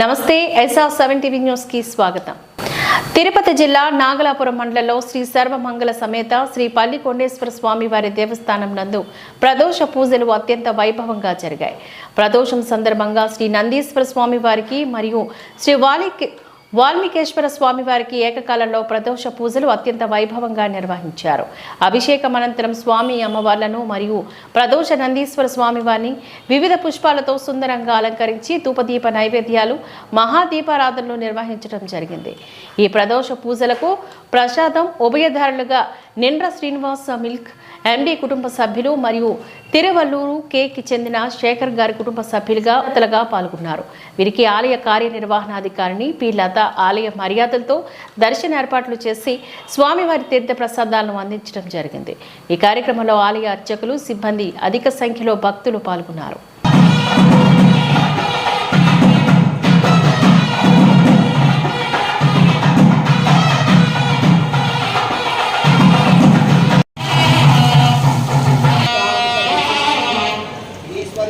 నమస్తే SR seven TV న్యూస్కి స్వాగతం. తిరుపతి జిల్లా నాగలాపురం మండలంలో శ్రీ సర్వమంగళ సమేత శ్రీ పల్లి కొండేశ్వర స్వామి వారి దేవస్థానం నందు ప్రదోష పూజలు అత్యంత వైభవంగా జరిగాయి. ప్రదోషం సందర్భంగా శ్రీ నందీశ్వర స్వామి వారికి మరియు శ్రీ వాలికి వాల్మీకేశ్వర స్వామి వారికి ఏకకాలంలో ప్రదోష పూజలు అత్యంత వైభవంగా నిర్వహించారు. అభిషేకం అనంతరం స్వామి అమ్మవార్లను మరియు ప్రదోష నందీశ్వర స్వామి వారిని వివిధ పుష్పాలతో సుందరంగా అలంకరించి ధూపదీప నైవేద్యాలు మహాదీపారాధనలు నిర్వహించడం జరిగింది. ఈ ప్రదోష పూజలకు ప్రసాదం ఉభయధారులుగా నిండ్ర శ్రీనివాస మిల్క్ ఎండి కుటుంబ సభ్యులు మరియు తిరువల్లూరు కేకి చెందిన శేఖర్ గారి కుటుంబ సభ్యులుగా అతలుగా పాల్గొన్నారు. వీరికి ఆలయ కార్యనిర్వహణాధికారిని పి. లత ఆలయ మర్యాదలతో దర్శన ఏర్పాట్లు చేసి స్వామివారి తీర్థ ప్రసాదాలను అందించడం జరిగింది. ఈ కార్యక్రమంలో ఆలయ అర్చకులు సిబ్బంది అధిక సంఖ్యలో భక్తులు పాల్గొన్నారు.